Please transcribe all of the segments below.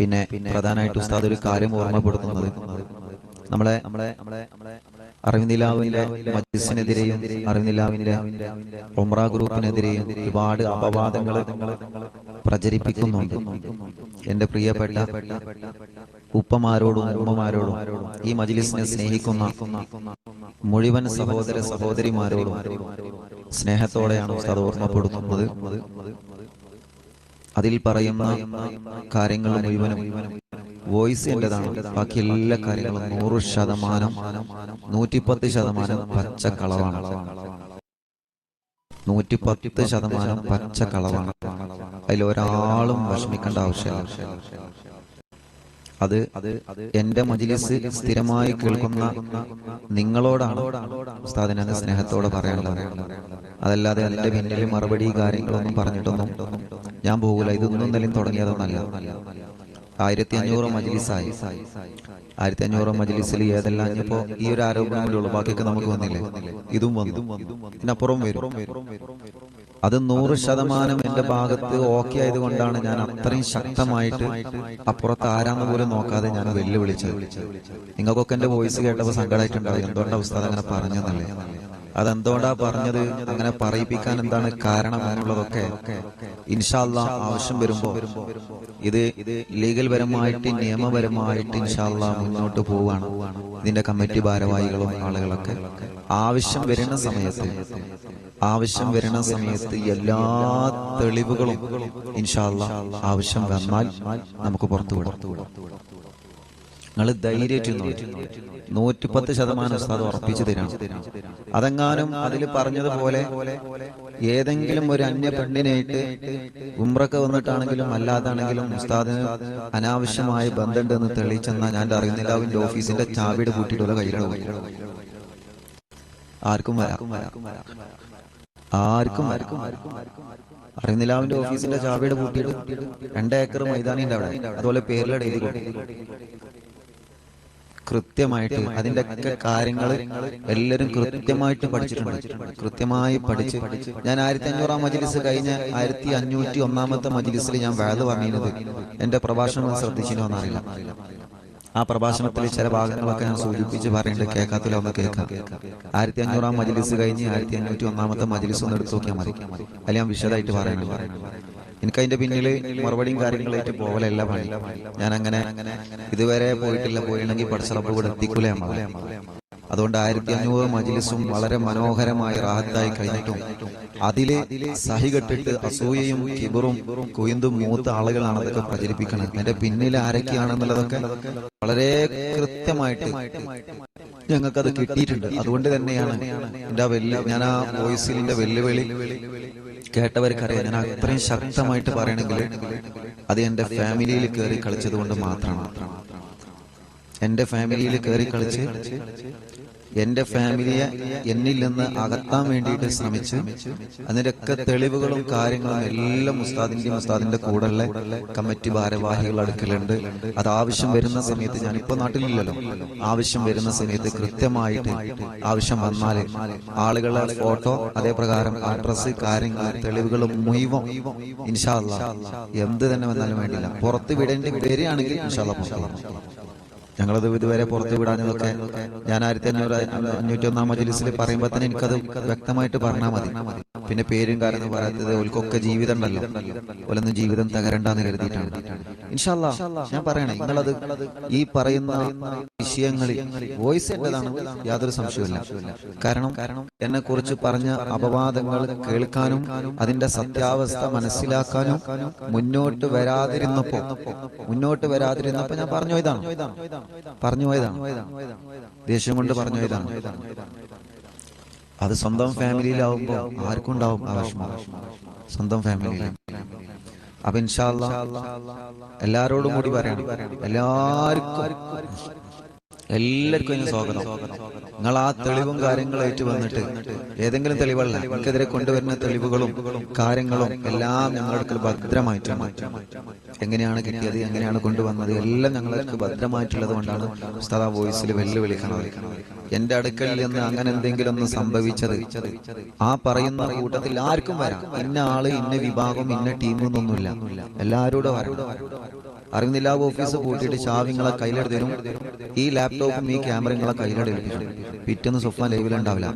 പിന്നെ പ്രധാനമായിട്ട് ഉസ്താദ് ഒരു കാര്യം ഓർമ്മപ്പെടുത്തുന്നത്. നമ്മളെ നമ്മളെ നമ്മളെ അറിവിന്ദിലാവിന്റെ മജിസിനെതിരെയും അറിവിന്ദിലാവിന്റെ ഒമ്ര ഗ്രൂപ്പിനെതിരെയും ഒരുപാട് അപവാദങ്ങൾ പ്രചരിപ്പിക്കുന്നുണ്ട്. എന്റെ പ്രിയപ്പെട്ട ഉപ്പമാരോടും ഉമ്മമാരോടും ഈ മജിലിസിനെ സ്നേഹിക്കുന്ന മുഴുവൻ സഹോദര സഹോദരിമാരോടും സ്നേഹത്തോടെയാണ് ഉസ്താദ് ഓർമ്മപ്പെടുത്തുന്നത്. അതിൽ പറയുന്ന കാര്യങ്ങൾ മുഴുവനും വോയിസ് എന്റേതാണ്. ബാക്കി എല്ലാ കാര്യങ്ങളും നൂറ് ശതമാനം നൂറ്റിപ്പത്ത് ശതമാനം പച്ച കളവാണ് നൂറ്റിപ്പത്ത് ശതമാനം പച്ച കളവാണ് അതിൽ ഒരാളും വിഷമിക്കേണ്ട ആവശ്യമില്ല. അത് അത് എന്റെ മജിലിസ് സ്ഥിരമായി കേൾക്കുന്ന നിങ്ങളോടാണ് ഉസ്താദിനെ സ്നേഹത്തോടെ പറയാനുള്ളത്. അതല്ലാതെ എന്റെ പിന്നിൽ മറുപടി കാര്യങ്ങളൊന്നും പറഞ്ഞിട്ടൊന്നും ഞാൻ പോകൂല. ഇതൊന്നും എന്തെങ്കിലും തുടങ്ങിയതൊന്നല്ല. ആയിരത്തി അഞ്ഞൂറ് മജിലിസായി. ആയിരത്തി അഞ്ഞൂറ് മജിലിസിൽ ഏതെല്ലാം ഇപ്പോ ഈ ഒരു ആരോപണം ബാക്കിയൊക്കെ നമുക്ക് വന്നില്ലേ? ഇതും വന്നു. ഇതിനപ്പുറം വരും. അത് നൂറ് ശതമാനം എന്റെ ഭാഗത്ത് ഓക്കെ ആയതുകൊണ്ടാണ് ഞാൻ അത്രയും ശക്തമായിട്ട് അപ്പുറത്ത് ആരാന്ന് പോലും നോക്കാതെ ഞാൻ വെല്ലുവിളിച്ചത്. നിങ്ങൾക്കൊക്കെ എന്റെ വോയിസ് കേട്ടപ്പോൾ സങ്കടമായിട്ടുണ്ടാവും എന്തുകൊണ്ടാണ് ഉസ്താദ് അങ്ങനെ പറഞ്ഞെന്നല്ലേ അതെന്തുകൊണ്ടാ പറഞ്ഞത്? അങ്ങനെ പറയിപ്പിക്കാൻ എന്താണ് കാരണം എന്നുള്ളതൊക്കെ ഇൻഷാല്ല ആവശ്യം വരുമ്പോ ഇത് ലീഗൽ പരമായിട്ട് നിയമപരമായിട്ട് ഇൻഷാല്ല മുന്നോട്ട് പോവാണ്. ഇതിന്റെ കമ്മിറ്റി ഭാരവാഹികളും ആളുകളൊക്കെ ആവശ്യം വരുന്ന സമയത്ത് ആവശ്യം വരുന്ന സമയത്ത് എല്ലാ തെളിവുകളും ഇൻഷാല്ല ആവശ്യം വന്നാൽ നമുക്ക് പുറത്തു വിടാം. നിങ്ങൾ ധൈര്യമായിട്ട് നൂറ്റിപ്പത്ത് ശതമാനം ഉസ്താദ് ഉറപ്പിച്ചു തരാം. അതെങ്ങാനും അതിൽ പറഞ്ഞതുപോലെ ഏതെങ്കിലും ഒരു അന്യ പെണ്ണിനായിട്ട് ഉംറക്ക് വന്നിട്ടാണെങ്കിലും അല്ലാതാണെങ്കിലും ഉസ്താദിന് അനാവശ്യമായ ബന്ധമുണ്ടെന്ന് തെളിയിച്ചെന്നാൽ ഞാൻ അറിയുന്നില്ല അവന്റെ ഓഫീസിന്റെ ചാവിയുടെ കൂട്ടിയിട്ടുള്ള കയ്യിലാണ് ആർക്കും വരാം. ആർക്കും ആർക്കും അറിയുന്നില്ല അവന്റെ ഓഫീസിന്റെ ചാവിയുടെ കൂട്ടിയിട്ട് രണ്ട് ഏക്കർ മൈതാനിന്റെ അവിടെ. അതുപോലെ പേരിലടെ എഴുതി കൃത്യമായിട്ട് അതിന്റെ ഒക്കെ കാര്യങ്ങൾ എല്ലാവരും കൃത്യമായിട്ട് പഠിച്ചിട്ടുണ്ട്. കൃത്യമായി പഠിച്ച് ഞാൻ ആയിരത്തി അഞ്ഞൂറാം മജിലിസ് കഴിഞ്ഞ ആയിരത്തി അഞ്ഞൂറ്റി ഒന്നാമത്തെ മജിലിസിൽ ഞാൻ വേദ പറഞ്ഞിരുന്നത് എന്റെ പ്രഭാഷണം ശ്രദ്ധിച്ചിരുന്നോ എന്നറിയില്ല. ആ പ്രഭാഷണത്തിലെ ചില ഭാഗങ്ങളൊക്കെ ഞാൻ സൂചിപ്പിച്ച് പറയേണ്ടത് കേൾക്കാത്തില്ല ഒന്ന് കേൾക്കാം. ആയിരത്തി അഞ്ഞൂറാം മജിലിസ് കഴിഞ്ഞ് ആയിരത്തി അഞ്ഞൂറ്റി ഒന്നാമത്തെ മജിലിസ് ഒന്ന് എടുത്തു നോക്കിയാൽ മതി. അല്ല ഞാൻ വിശദമായിട്ട് പറയുന്നത്. എനിക്ക് അതിന്റെ പിന്നിൽ മറുപടിയും കാര്യങ്ങളായിട്ട് പോകലല്ല പണി. ഞാൻ അങ്ങനെ ഇതുവരെ പോയിട്ടില്ല. പോയില്ലെങ്കിൽ പഠിച്ചറപ്പ് ഇവിടെ എത്തിക്കൂലേ അതുകൊണ്ട് ആയിരത്തി അഞ്ഞൂറ് മജിലിസും വളരെ മനോഹരമായി റാഹത്തായി കഴിഞ്ഞിട്ടും അതിലെ സഹികെട്ടിട്ട് അസൂയയും കിബറും കൊയ്ന്തും മൂത്ത ആളുകളാണ് അതൊക്കെ പ്രചരിപ്പിക്കണം എന്റെ പിന്നിൽ ആരൊക്കെയാണെന്നുള്ളതൊക്കെ വളരെ കൃത്യമായിട്ട് ഞങ്ങൾക്കത് കിട്ടിയിട്ടുണ്ട്. അതുകൊണ്ട് തന്നെയാണ് എന്റെ ആ വെല്ലു ഞാൻ ആ വോയിസിലിന്റെ വെല്ലുവിളി കേട്ടവർക്കറിയാം. ഞാൻ അത്രയും ശക്തമായിട്ട് പറയണമെങ്കിൽ അത് എന്റെ ഫാമിലിയിൽ കയറി കളിച്ചത് കൊണ്ട് മാത്രമാണ്. എന്റെ ഫാമിലിയിൽ കയറി കളിച്ച് എന്റെ ഫാമിലിയെ എന്നിൽ നിന്ന് അകത്താൻ വേണ്ടിയിട്ട് ശ്രമിച്ചു അതിന്റെയൊക്കെ തെളിവുകളും കാര്യങ്ങളും എല്ലാം ഉസ്താദിന്റെയും ഉസ്താദിന്റെ കൂടെയുള്ള കമ്മിറ്റി ഭാരവാഹികൾ അടുക്കലുണ്ട്. അത് ആവശ്യം വരുന്ന സമയത്ത് ഞാൻ ഞാനിപ്പോ നാട്ടിലില്ലല്ലോ. ആവശ്യം വരുന്ന സമയത്ത് കൃത്യമായിട്ട് ആവശ്യം വന്നാൽ ആളുകളെ ഫോട്ടോ അതേപ്രകാരം അഡ്രസ് കാര്യങ്ങൾ തെളിവുകൾ മുഴുവൻ ഇൻഷാല്ല എന്ത് തന്നെ വന്നാലും വേണ്ടില്ല പുറത്ത് വിടേണ്ടി വരികയാണെങ്കിൽ ഇൻഷാല്ല. ഞങ്ങളത് ഇതുവരെ പുറത്തു വിടാനൊക്കെ ഞാൻ ആയിരത്തി അഞ്ഞൂറ് അഞ്ഞൂറ്റി ഒന്നാം മജിലിസിൽ പറയുമ്പോൾ തന്നെ എനിക്കത് വ്യക്തമായിട്ട് പറഞ്ഞാൽ മതി. പിന്നെ പേരും കാരണം പറയാത്തത് ഓൽക്കൊക്കെ ജീവിതം ഉണ്ടല്ലോ ഓലൊന്നും ജീവിതം തകരണ്ടെന്ന് കരുതിയിട്ടാണ്. ഇൻഷാല്ല ഞാൻ പറയണേ നിങ്ങളത് ഈ പറയുന്ന വിഷയങ്ങളിൽ വോയിസ് എന്റേതാണ് യാതൊരു സംശയമില്ല കാരണം എന്നെ കുറിച്ച് പറഞ്ഞ അപവാദങ്ങൾ കേൾക്കാനും അതിന്റെ സത്യാവസ്ഥ മനസ്സിലാക്കാനും മുന്നോട്ട് വരാതിരുന്നപ്പോ മുന്നോട്ട് വരാതിരുന്നപ്പോ ഞാൻ പറഞ്ഞു ഇതാണ്. പറഞ്ഞു പോയതാണ് ദേഷ്യം കൊണ്ട് പറഞ്ഞു പോയതാണ് അത് സ്വന്തം ഫാമിലിയിലാവുമ്പോ ആർക്കും ഉണ്ടാവും ആ വിഷമം. സ്വന്തം ഫാമിലിയിൽ അപ്പൊ ഇൻഷാല്ല എല്ലാരോടും കൂടി പറയണം എല്ലാവർക്കും എല്ലാവർക്കും സ്വാഗതം. നിങ്ങൾ ആ തെളിവും കാര്യങ്ങളും ആയിട്ട് വന്നിട്ട് ഏതെങ്കിലും തെളിവല്ല നിങ്ങൾക്കെതിരെ കൊണ്ടുവരുന്ന തെളിവുകളും കാര്യങ്ങളും എല്ലാം ഞങ്ങൾക്ക് ഭദ്രമായിട്ട് എങ്ങനെയാണ് കിട്ടിയത് എങ്ങനെയാണ് കൊണ്ടുവന്നത് എല്ലാം ഞങ്ങൾക്ക് ഭദ്രമായിട്ടുള്ളത് കൊണ്ടാണ് ഉസ്താദ വോയിസിൽ വെല്ലുവിളിക്കുന്നത്. എന്റെ അടുക്കൽ നിന്ന് അങ്ങനെ എന്തെങ്കിലും ഒന്ന് സംഭവിച്ചത് ആ പറയുന്ന കൂട്ടത്തിൽ ആർക്കും വരാം. ഇന്ന ആൾ ഇന്ന വിഭാഗം ഇന്ന ടീം എല്ലാവരോടും വരാം. അറിവിന്നില്ല ഓഫീസ് പൂട്ടിയിട്ട് ചാവിങ്ങളെ കയ്യിലെടുത്ത് തരും. ഈ ലാപ്ടോപ്പും ഈ ക്യാമറകളെ ഏൽപ്പിക്കും പിറ്റേന്ന് സ്വപ്ന ലൈവിലുണ്ടാവില്ല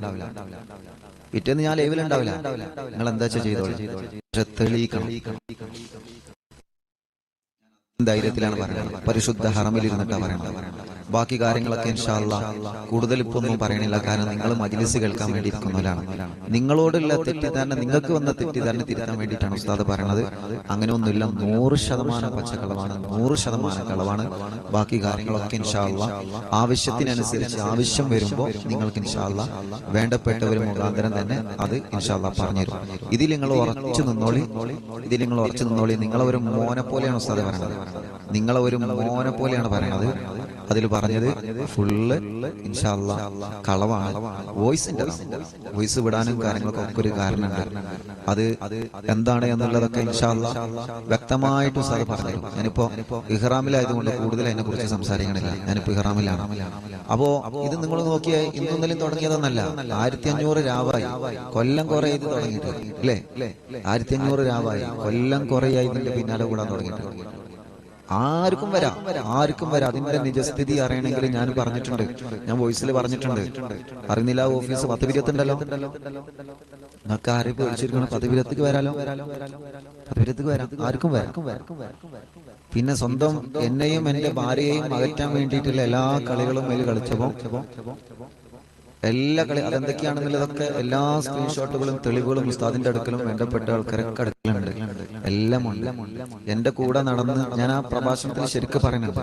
പിറ്റേന്ന് ഞാൻ ലൈവിലുണ്ടാവില്ല നിങ്ങൾ എന്താ ചെയ്തോളൂ? പക്ഷെ ധൈര്യത്തിലാണ് പറയുന്നത് പരിശുദ്ധ ഹറമിൽ ഇരുന്നിട്ടാ പറയുന്നത് ബാക്കി കാര്യങ്ങളൊക്കെ ഇൻഷാല്ല കൂടുതൽ ഇപ്പൊ ഒന്നും പറയണില്ല. കാരണം നിങ്ങൾ മജിലിസ് കേൾക്കാൻ വേണ്ടി ഇരിക്കുന്നവരാണ് നിങ്ങളോടുള്ള തെറ്റിദ്ധാരണ നിങ്ങൾക്ക് വന്ന തെറ്റിദ്ധാരണ തിരുത്താൻ വേണ്ടിയിട്ടാണ് ഉസ്താദ് പറയണത്. അങ്ങനെ ഒന്നുമില്ല നൂറ് ശതമാനം പച്ചക്കളവാണ്. നൂറ് ശതമാനം കളവാണ്. ബാക്കി കാര്യങ്ങളൊക്കെ ഇൻഷാല്ല ആവശ്യത്തിനനുസരിച്ച് ആവശ്യം വരുമ്പോൾ നിങ്ങൾക്ക് ഇൻഷാല്ല വേണ്ടപ്പെട്ടവർ മുഖാന്തരം തന്നെ അത് ഇൻഷാല്ല പറഞ്ഞുതരും. ഇതിൽ നിങ്ങൾ ഉറച്ചു നിന്നോളി. ഇതിൽ നിങ്ങൾ ഉറച്ചു നിന്നോളി. നിങ്ങളെ ഒരു മോനെ പോലെയാണ് ഉസ്താദ് പറയുന്നത് നിങ്ങളെ ഒരു മോനെ പോലെയാണ് പറയുന്നത് അതിൽ പറഞ്ഞത് ഫുള്ള് ഇൻഷാല്ല കളവാണ്. വോയിസിന്റെ വോയിസ് വിടാനും കാര്യങ്ങളൊക്കെ ഒക്കെ ഒരു കാരണമുണ്ട്. അത് എന്താണ് എന്നുള്ളതൊക്കെ ഇൻഷാല്ല വ്യക്തമായിട്ട് സാർ പറഞ്ഞു ഞാനിപ്പോ ഇഹ്റാമിലായതുകൊണ്ട് കൂടുതൽ അതിനെ കുറിച്ച് സംസാരിക്കണില്ല. ഞാനിപ്പോ ഇഹ്റാമിലാണ്. അപ്പോ ഇത് നിങ്ങൾ നോക്കിയാൽ ഇന്നൊന്നിലും തുടങ്ങിയതെന്നല്ല. ആയിരത്തി അഞ്ഞൂറ് രാവായി. കൊല്ലം കുറെ ഇത് തുടങ്ങിയിട്ട് അല്ലേ? ആയിരത്തി അഞ്ഞൂറ് രാവായി. കൊല്ലം കുറയായി ഇതിന്റെ പിന്നാലെ കൂടാൻ തുടങ്ങിയിട്ട് ആർക്കും വരാം ആർക്കും വരാം. അതിന്റെ നിജസ്ഥിതി അറിയണമെങ്കിൽ ഞാൻ പറഞ്ഞിട്ടുണ്ട്. ഞാൻ വോയിസിൽ പറഞ്ഞിട്ടുണ്ട്. അറിയുന്നില്ല ഓഫീസ് പത്ത് വിരത്തുണ്ടല്ലോ നിങ്ങൾക്ക് ആരെയും പേടിച്ചിരിക്കണം പത്ത് വിരത്തേക്ക് വരാലോ? പത്ത് വിരത്തേക്ക് വരാം. ആർക്കും വരാം. പിന്നെ സ്വന്തം എന്നെയും എന്റെ ഭാര്യയെയും അകറ്റാൻ വേണ്ടിയിട്ടുള്ള എല്ലാ കളികളും അതിൽ കളിച്ചപ്പോ എല്ലാ കളി അതെന്തൊക്കെയാണെന്നുള്ളതൊക്കെ എല്ലാ സ്ക്രീൻഷോട്ടുകളും തെളിവുകളും ഉസ്താദിന്റെ അടുക്കലും വേണ്ടപ്പെട്ട ആൾക്കാരൊക്കെ അടുക്കലുണ്ട്. എല്ലാം എന്റെ കൂടെ നടന്ന് ഞാൻ ആ പ്രഭാഷണത്തിൽ ശരിക്കും പറയുന്നത്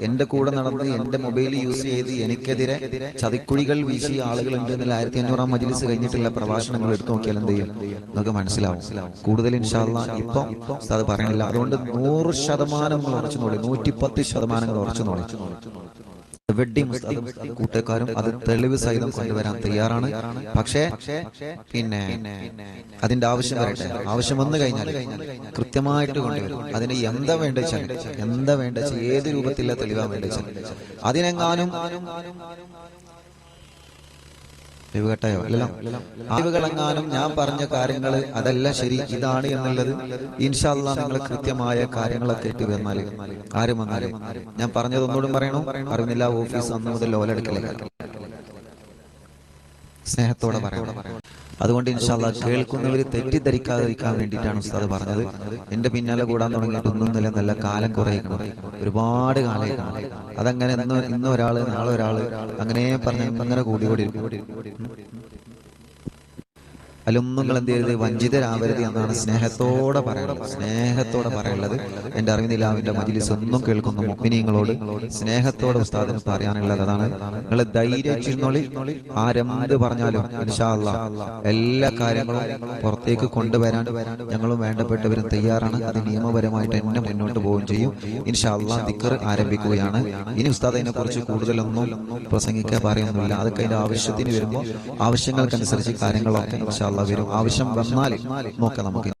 എന്റെ കൂടെ നടന്ന് എന്റെ മൊബൈൽ യൂസ് ചെയ്ത് എനിക്കെതിരെ ചതിക്കുഴികൾ വീശിയ ആളുകളുണ്ട് എന്നാൽ ആയിരത്തി അഞ്ഞൂറാം മജിലിസ് കഴിഞ്ഞിട്ടുള്ള പ്രഭാഷണങ്ങൾ എടുത്തു നോക്കിയാൽ എന്ത് ചെയ്യും? നമുക്ക് മനസ്സിലാവും. കൂടുതൽ ഇൻഷാല്ല ഇപ്പൊ അത് പറയണില്ല അതുകൊണ്ട് നൂറ് ശതമാനം ഉറച്ചു നോളി. നൂറ്റിപ്പത്ത് ശതമാനങ്ങൾ ഉറച്ചു നോളി. വെഡ്ഡിംഗ് കൂട്ടുകാരും അത് തെളിവ് സഹിതം കൊണ്ടുവരാൻ തയ്യാറാണ്. പക്ഷേ പിന്നെ അതിന്റെ ആവശ്യം വരട്ടെ. ആവശ്യം വന്നു കഴിഞ്ഞാൽ കൃത്യമായിട്ട് കൊണ്ടുവരും. അതിന് എന്താ വേണ്ട എന്താ വേണ്ട ഏത് രൂപത്തിലുള്ള തെളിവാ വേണ്ട അതിനെങ്ങാനും തെളിവ് കേട്ടായോ അല്ലല്ലോ. അറിവുകളെങ്ങാനും ഞാൻ പറഞ്ഞ കാര്യങ്ങൾ അതല്ല ശരി ഇതാണ് എന്നുള്ളത് ഇൻഷാല്ല നിങ്ങൾ കൃത്യമായ കാര്യങ്ങളൊക്കെ ഇട്ട് വന്നാൽ ആരും വന്നാലും ഞാൻ പറഞ്ഞത് ഒന്നുകൂടി പറയണോ? അറിവില്ല ഓഫീസ് അന്ന് മുതൽ ലോലെടുക്കലേ സ്നേഹത്തോടെ പറയണം. അതുകൊണ്ട് ഇൻഷാല്ല കേൾക്കുന്നവർ തെറ്റിദ്ധരിക്കാതിരിക്കാൻ വേണ്ടിയിട്ടാണ് ഉസ്താദ് പറഞ്ഞത്. എന്റെ പിന്നാലെ കൂടാൻ തുടങ്ങിയിട്ട് ഒന്നും നില നല്ല കാലം കുറയിക്കണം ഒരുപാട് കാലം അതങ്ങനെ ഇന്ന് ഇന്ന് ഒരാൾ നാളെ ഒരാൾ അങ്ങനെ പറഞ്ഞ അങ്ങനെ കൂടി കൂടി അതിലൊന്നും നിങ്ങൾ എന്ത് ചെയ്യരുത് വഞ്ചിതരാവരുത് എന്നാണ് സ്നേഹത്തോടെ പറയുന്നത്. സ്നേഹത്തോടെ പറയുള്ളത് എന്റെ അറിവിനിലാവിന്റെ മജിലിസ് ഒന്നും കേൾക്കുന്ന മുഗ്മിനിങ്ങളോട് സ്നേഹത്തോടെ ഉസ്താദിന് പറയാനുള്ളത് അതാണ് നിങ്ങൾ ധൈര്യച്ചിരുന്നോളി ആരെന്ത് പറഞ്ഞാലും എല്ലാ കാര്യങ്ങളും പുറത്തേക്ക് കൊണ്ടുവരാൻ ഞങ്ങളും വേണ്ടപ്പെട്ടവരും തയ്യാറാണ്. അത് നിയമപരമായിട്ട് എന്നെ മുന്നോട്ട് പോവുകയും ചെയ്യും. ഇൻഷാല്ല ദിക്കർ ആരംഭിക്കുകയാണ്. ഇനി ഉസ്താദ് അതിനെ കുറിച്ച് കൂടുതലൊന്നും പ്രസംഗിക്കാൻ പറയുന്നില്ല. അതൊക്കെ അതിന്റെ ആവശ്യത്തിന് വരുമ്പോൾ ആവശ്യങ്ങൾക്കനുസരിച്ച് കാര്യങ്ങളൊക്കെ ഇൻഷാ വരും ആവശ്യം വന്നാൽ നോക്കാം നമുക്ക്